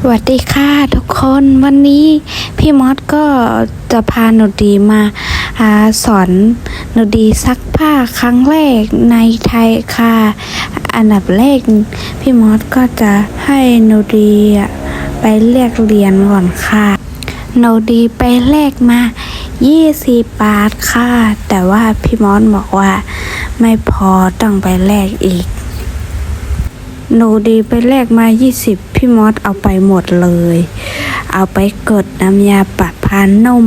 สวัสดีค่ะทุกคนวันนี้พี่มอสก็จะพาหนูดีมาอาสอนหนูดีซักผ้าครั้งแรกในไทยค่ะ อันดับแรกพี่มอสก็จะให้หนูดีไปเรียกเรียนก่อนค่ะหนูดีไปแลกมา20บาทค่ะ แต่ว่าพี่มอสบอกว่าไม่พอต้องไปแลกอีก หนูดีไปแลกมา 20 พี่มอสเอาไปหมดเลย เอาไปกดน้ำยาปะพานุ่ม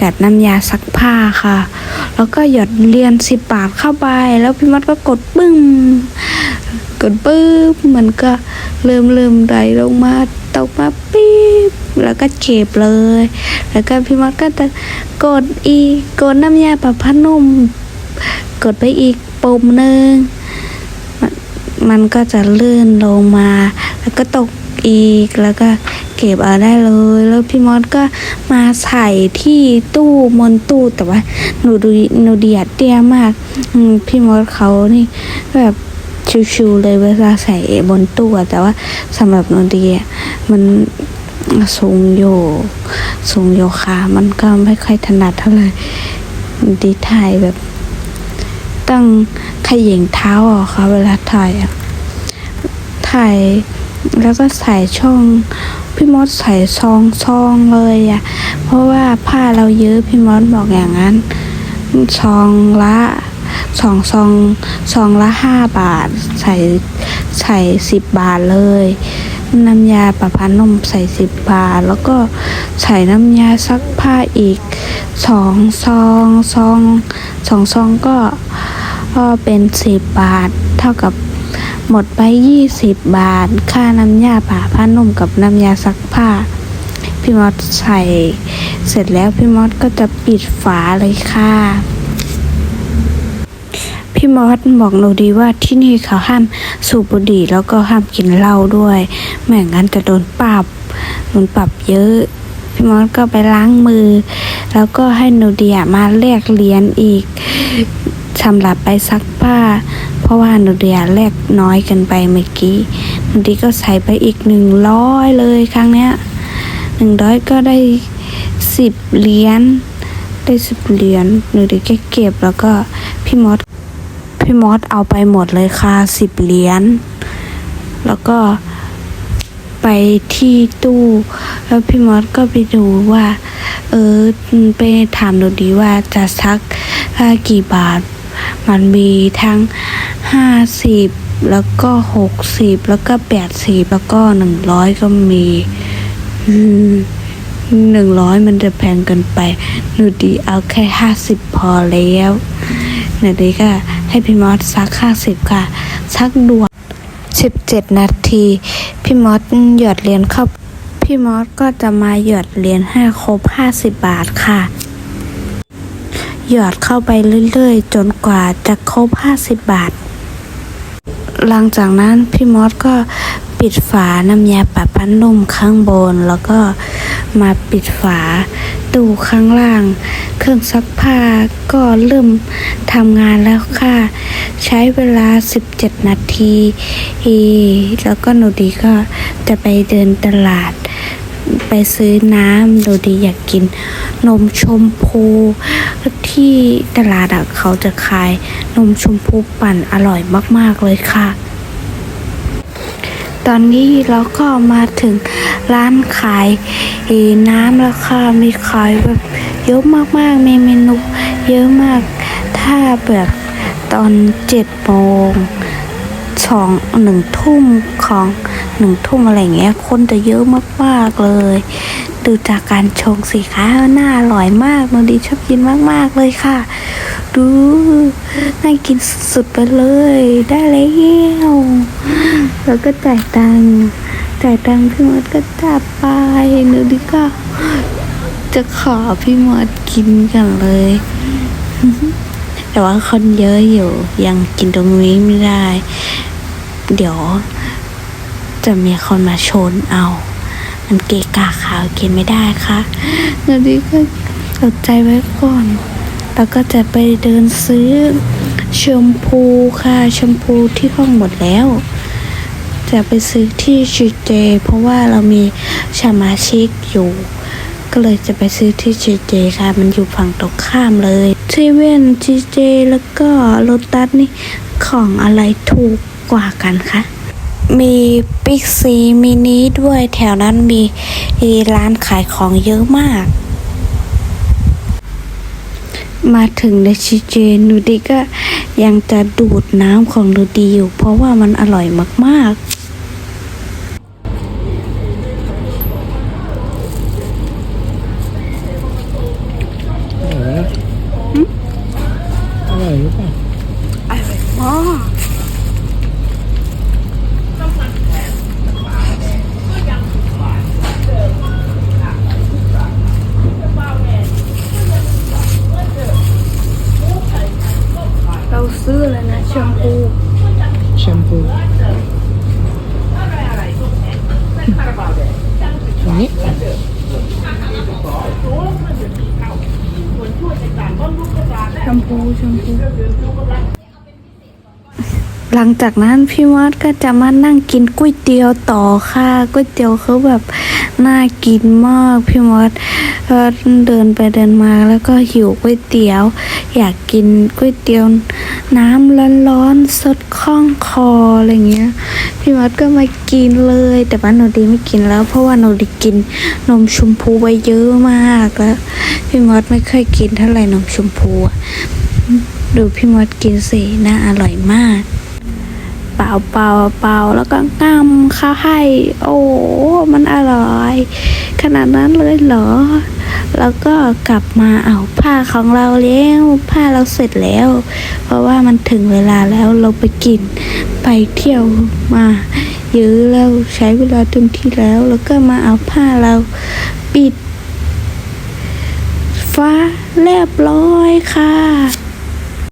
กับน้ำยาซักผ้าค่ะ แล้วก็หยดเรียนสิบบาทเข้าไป แล้วพี่มอสก็กดปึ้ง กดปึ๊บมันก็เริ่มเริ่มไหลลงมาตกมาปี๊บแล้วก็เก็บเลย แล้วก็พี่มอสก็จะกดอีกกดน้ำยาปะพานุ่ม กดไปอีกปุ่มหนึ่ง มันก็จะลื่นลงมา แล้วก็ตกอีกแล้วก็เก็บเอาได้เลย แล้วพี่มอสก็มาใส่ที่ตู้มนตู้แต่ว่าหนูดูหนูเดียดเตี้ยมากพี่มอสเขานี่แบบชิวๆเลยเวลาใส่บนตู้แต่ว่าสำหรับหนูเดีอะมันสูงอยู่สูงโยคะมันก็ไม่ค่อยถนัดเท่าไหร่ดีถ่ายแบบ ต้องขย่งเท้าออกค่ะเวลาถ่ายอะถ่ายแล้วก็ใส่ช่องพี่มดใส่ซองซองเลยอะเพราะว่าผ้าเราเยอะพี่มดบอกอย่างนั้นซองละสองซองซองละห้าบาท ใส่ใส่สิบบาทเลยน้ำยาประพันนมใส่สิบบาท แล้วก็ใส่น้ำยาซักผ้าอีกสองซองซองสองซองก็ ก็เป็นสิบบาท เท่ากับหมดไปยี่สิบบาท ค่าน้ำยาป่าผ้านุ่มกับน้ำยาซักผ้า พี่มอสใส่เสร็จแล้วพี่มอสก็จะปิดฝาเลยค่ะ พี่มอสบอกหนูดีว่าที่นี่เขาห้ามสูบบุหรี่แล้วก็ห้ามกินเหล้าด้วย ไม่อย่างนั้นจะโดนปรับโดนปรับเยอะ พี่มอสก็ไปล้างมือ แล้วก็ให้หนูดีมาแลกเหรียญอีก สำหรับไปซักผ้า เพราะว่าหนูเดียแลกน้อยกินไปเมื่อกี้หนูดีก็ใส่ไปอีกหนึ่งร้อยเลยครั้งเนี้ยหนึ่งร้อยก็ได้สิบเหรียญได้สิบเหรียญหนูดีก็เก็บแล้วก็พี่มอสพี่มอสเอาไปหมดเลยค่ะสิบเหรียญแล้วก็ไปที่ตู้ แล้วพี่มอสก็ไปดูว่า เออ ไปถามดูดีว่าจะซักอ่ากี่บาท มันมีทั้งห้าสิบแล้วก็หกสิบแล้วก็แปดสิบแล้วก็หนึ่งร้อยก็มีหนึ่งร้อยมันจะแพงเกินไป หนูดีเอาแค่ห้าสิบพอแล้วหนูดีก็ให้พี่มอสซักห้าสิบค่ะ ซักด่วนสิบเจ็ดนาที พี่มอสหยอดเหรียญเข้า พี่มอสก็จะมาหยอดเหรียญให้ครบห้าสิบบาทค่ะ หยอดเข้าไปเรื่อยๆ จนกว่าจะครบห้าสิบาท หลังจากนั้นพี่มอสก็ปิดฝาน้ำยาปะพันนุ่มข้างบน แล้วก็มาปิดฝาตู้ข้างล่าง เครื่องซักผ้าก็เริ่มทำงานแล้วค่ะ ใช้เวลา 17 นาทีอีแล้วก็หนูดีก็จะไปเดินตลาด ไปซื้อน้ำดูดีอยากกิน นมชมพูที่ตลาดเขาจะขายนมชมพูปั่นอร่อยมาก ๆ เลยค่ะ ตอนนี้เราก็มาถึงร้านขายน้ำแล้วค่ะมีขายแบบเยอะมากๆมีเมนูเยอะมาก ถ้าแบบตอนเจ็ดโมงสองหนึ่งทุ่มของ หนึ่งทุ่มอะไรเงี้ย คนจะเยอะมากๆเลย ดูจากการชงสิคะน่าอร่อยมากนนดีชอบกินมากๆเลยค่ะ ดูน่ากินสุดๆไปเลย ได้แล้วแล้วก็จ่ายตังค์จ่ายตังค์พี่มดก็จับไปหนูดีก็จะขอพี่มดกินกันเลยแต่ว่าคนเยอะอยู่ยังกินตรงนี้ไม่ได้ เดี๋ยว จะมีคนมาชนเอา มันเกะกะขาวกินไม่ได้ค่ะหนูดีก็อดใจไว้ก่อน แล้วก็จะไปเดินซื้อแชมพูค่ะแชมพูที่ห้องหมดแล้ว จะไปซื้อที่จีเจ เพราะว่าเรามีสมาชิกอยู่ ก็เลยจะไปซื้อที่จีเจค่ะ มันอยู่ฝั่งตรงข้ามเลยเซเว่นจีเจแล้วก็โลตัสนี่ของอะไรถูกกว่ากันคะ มีบิ๊กซีมินิด้วยแถวนั้นมีร้านขายของเยอะมาก มาถึงในชิเจนูดีก็ยังจะดูดน้ำของนูดีอยู่ เพราะว่ามันอร่อยมากๆ อร่อยหรือเปล่า อ๋อเราซื้อแล้วนะแชมพู แชมพูตรง นี้แชมพูแชมพูหลังจากนั้นพี่วัดก็จะมานั่งกินก๋วยเตี๋ยวต่อค่ะก๋วยเตี๋ยวเขาแบบน่ากินมากพี่วัดก็เดินไปเดินมาแล้วก็หิวก๋วยเตี๋ยว อยากกินก๋วยเตี๋ยวน้ำร้อนๆสดคล่องคออะไรเงี้ย พี่วัดก็มากินเลย แต่ว่าหนูดีไม่กินแล้ว เพราะว่าหนูดีกินนมชมพูไปเยอะมากแล้วพี่มดไม่เคยกินเท่าไหร่นมชมพูดูพี่มดกินสิน่าอร่อยมาก เปล่าเปล่าเปล่าแล้วก็งำข้าวให้ โอ้มันอร่อย ขนาดนั้นเลยเหรอ แล้วก็กลับมาเอาผ้าของเราแล้วผ้าเราเสร็จแล้ว เพราะว่ามันถึงเวลาแล้วเราไปกิน ไปเที่ยวมาเยอะแล้วใช้เวลาเต็มที่แล้ว แล้วก็มาเอาผ้าเราปิด ฟ้าเรียบร้อยค่ะ